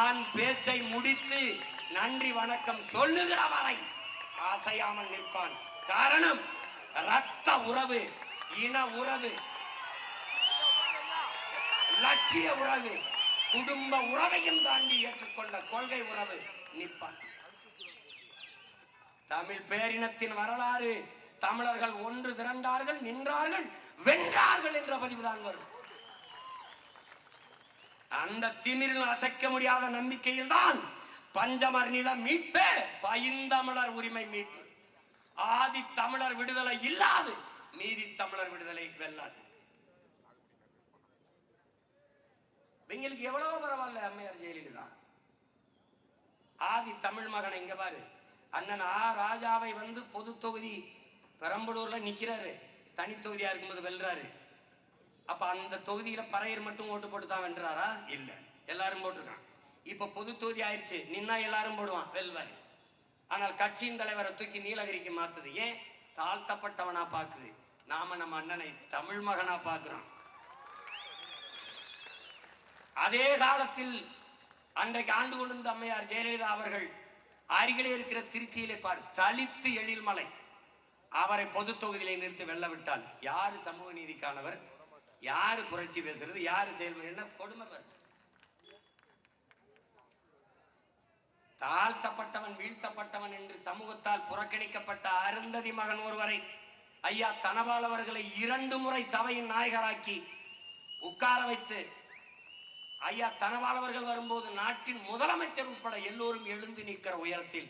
தான் பேச்சை முடித்து நன்றி வணக்கம் சொல்லுகிற வரை அசையாமல் நிற்பான். காரணம் ரத்த உறவு இன உறவு லட்சிய உறவு குடும்ப உறவையும் தாண்டி ஏற்றுக்கொண்ட கொள்கை உறவு நிற்பான். தமிழ் பேரினத்தின் வரலாறு தமிழர்கள் ஒன்று திரண்டார்கள் நின்றார்கள் வென்றார்கள் என்ற பதிவுதான் வரும். அந்த திமிரில் அசைக்க முடியாத நம்பிக்கையில் தான் பஞ்சமர் நில மீட்பே பைந்தமிழர் உரிமை மீட்பு. ஆதி தமிழர் விடுதலை இல்லாது மீதி தமிழர் விடுதலை வெல்லாது. எங்களுக்கு எவ்வளவு பரவாயில்ல அம்மையார் ஜெயலலிதா ஆதி தமிழ் மகனை இங்க பாரு. அண்ணன் ஆ ராஜாவை வந்து பொது தொகுதி பெரம்பலூர்ல நிக்கிறாரு. தனி தொகுதியா இருக்கும்போது வெல்றாரு. அப்ப அந்த தொகுதியில பறையர் மட்டும் ஓட்டு போட்டு தான் வென்றாரா? இல்ல. எல்லாரும் போட்டிருக்கான் இப்ப பொது தொகுதி ஆயிடுச்சு நின்னா எல்லாரும் போடுவான் வெல்வாரு. ஆனால் கட்சியின் தலைவரை தூக்கி நீலகிரிக்கு மாத்துது. ஏன்? தாழ்த்தப்பட்டவனா பாக்குது. நாம நம்ம அண்ணனை தமிழ் மகனா பார்க்கிறோம் அதே காலத்தில் அன்றைக்கு ஆண்டு கொண்டிருந்த அம்மையார் ஜெயலலிதா அவர்கள் அருகிலே இருக்கிற திருச்சியிலே பார் தலித்து எழில்மலை. அவரை பொது தொகுதியிலே நிறுத்தி வெல்ல விட்டால் யாரு சமூக நீதிக்கானவர்? யார் புரட்சி பேசுறது யாரு செயல்முறை என்ன கொடுமை பாரு தாழ்த்தப்பட்டவன் வீழ்த்தப்பட்டவன் என்று சமூகத்தால் புறக்கணிக்கப்பட்ட அருந்ததி மகன் ஒருவரை ஐயா தனபால் அவர்களை இரண்டு முறை சபையின் நாயகராக்கி உட்கார வைத்து ஐயா தனபால் அவர்கள் வரும்போது நாட்டின் முதலமைச்சர் உட்பட எல்லோரும் எழுந்து நிற்கிற உயரத்தில்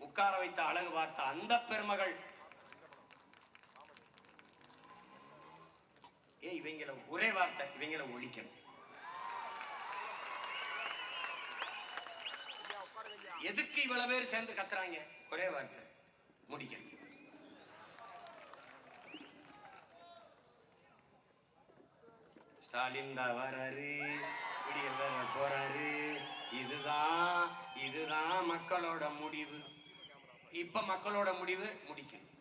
உட்கார வைத்த அழகு பார்த்த அந்த பெருமகள் இவங்கள ஒரே வார்த்தை இவங்கள ஒழிக்கணும். எதுக்கு இவ்வளவு பேர் சேர்ந்து கத்துறாங்க? ஒரே வார்த்தை முடிக்கணும். ஸ்டாலின் தான் வராரு விடியல் வேற போறாரு. இதுதான் இதுதான் மக்களோட முடிவு. இப்ப மக்களோட முடிவு முடிக்கணும்.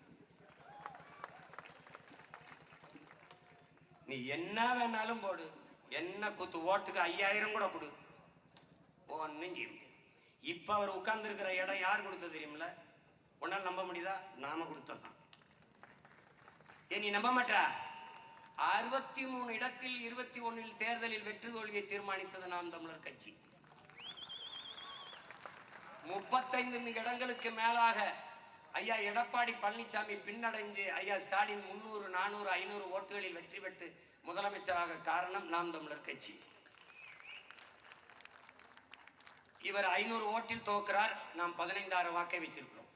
நீ என்ன வேணாலும் போடு. என்ன குத்து ஓட்டுக்கு ஐயாயிரம் கூட கொடு. ஒன்றும் செய்ய முடியாது இப்போ அவர் உட்கார்ந்துருக்கிற இடம் யார் கொடுத்தது தெரியுமில உன்னால் நம்ப முடியுதா? நாம கொடுத்ததான் ஏ நீ நம்ப மாட்டா? அறுபத்தி மூணு இடத்தில் இருபத்தி ஒன்றில் தேர்தலில் வெற்றி தோல்வியை தீர்மானித்தது நாம் தமிழர் கட்சி. முப்பத்தைந்து இடங்களுக்கு மேலாக ஐயா எடப்பாடி பழனிசாமி பின்னடைஞ்சு ஐயா ஸ்டாலின் முன்னூறு நானூறு ஐநூறு ஓட்டுகளில் வெற்றி பெற்று முதலமைச்சராக காரணம் நாம் தமிழர் கட்சி. இவர் ஐநூறு ஓட்டில் தோற்கிறார் நாம் பதினைந்தாயிரம் வாக்கை வைத்திருக்கிறோம்.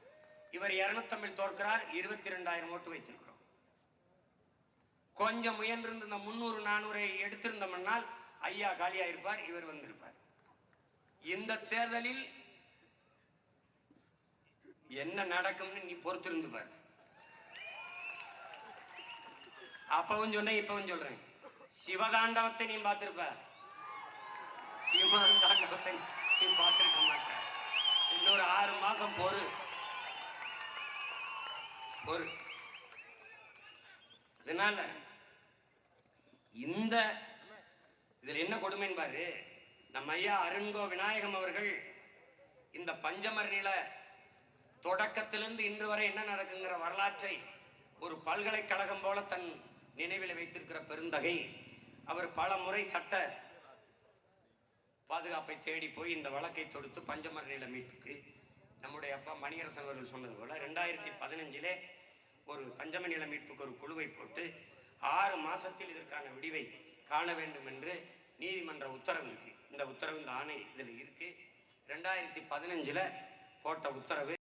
இவர் இருநூத்தம்பில் தோற்கிறார் இருபத்தி ரெண்டாயிரம் ஓட்டு வைத்திருக்கிறோம். கொஞ்சம் முயன்றிருந்த இந்த முந்நூறு நானூறை எடுத்திருந்தோம்னால் ஐயா காலியாயிருப்பார் இவர் வந்திருப்பார். இந்த தேர்தலில் என்ன நடக்கும்னு நீ பொறுத்திருந்து பாரு. அப்பவும் சொன்னேன் இப்பவும் சொல்றேன். சிவதாண்டவத்தை நீ பார்த்திருப்ப? சிவதாண்டவத்தை நீ பார்த்திருக்க மாட்ட. இன்னொரு ஆறு மாசம் பொறு. பொறு. அதனால இந்த இதுல என்ன கொடுமைன்னு பாரு. நம்ம ஐயா அருண்கோ விநாயகம் அவர்கள் இந்த பஞ்சமர்ணில தொடக்கத்திலிருந்து இன்று வரை என்ன நடக்குங்கிற வரலாற்றை ஒரு பல்கலைக்கழகம் போல தன் நினைவில் வைத்திருக்கிற பெருந்தகை. அவர் பல முறை சட்ட பாதுகாப்பை தேடி போய் இந்த வழக்கை தொடுத்து பஞ்சமர் நில மீட்புக்கு. நம்முடைய அப்பா மணியரசன் அவர்கள் சொன்னது போல ரெண்டாயிரத்தி பதினஞ்சிலே ஒரு பஞ்சம நில மீட்புக்கு ஒரு குழுவை போட்டு ஆறு மாசத்தில் இதற்கான விடிவை காண வேண்டும் என்று நீதிமன்ற உத்தரவு இருக்கு. இந்த உத்தரவு இந்த ஆணை இதில் இருக்கு. ரெண்டாயிரத்தி பதினஞ்சில் போட்ட உத்தரவு